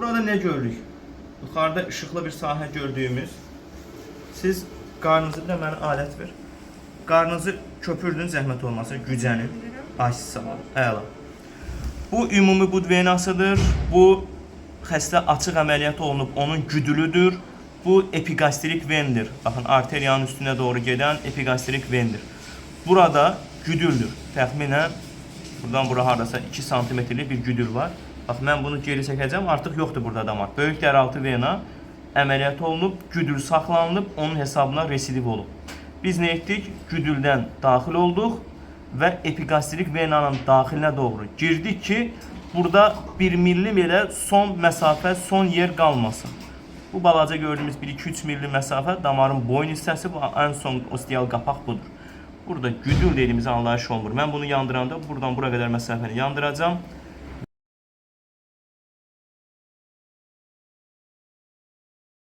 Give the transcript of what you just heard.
burada ne gördük? Yuxarıda işıqlı bir sahə gördüyümüz. Siz qarnınızı bir də mənə alət ver. Qarnınızı köpürdün zəhmət olmasa gücənin. Ol. Əla. Bu ümumi bud venasıdır. Bu xəstə açıq əməliyyat olunub, onun güdülüdür. Bu epigastrik vendir. Baxın, arteriyanın üstünə doğru gedən epigastrik vendir. Burada güdüldür. Təxminən buradan bura hardasa 2 santimetrlik bir güdül var. Bax, mən bunu geri çəkəcəm, artıq yoxdur burada damar. Böyük dəraltı vena əməliyyat olunub, güdül saxlanılıb, onun hesabına residiv olub. Biz nə etdik? Güdüldən daxil olduq və epigastrik venanın daxilinə doğru girdik ki, burada 1 millim elə son məsafə, son yer qalmasın. Bu balaca gördüyümüz 1-2-3 milli məsafə damarın boyun hissəsi, bu ən son ostial qapaq budur. Burada güdül dediyimiz anlayış olmur. Mən bunu yandıranda buradan bura qədər məsafəni yandıracağam.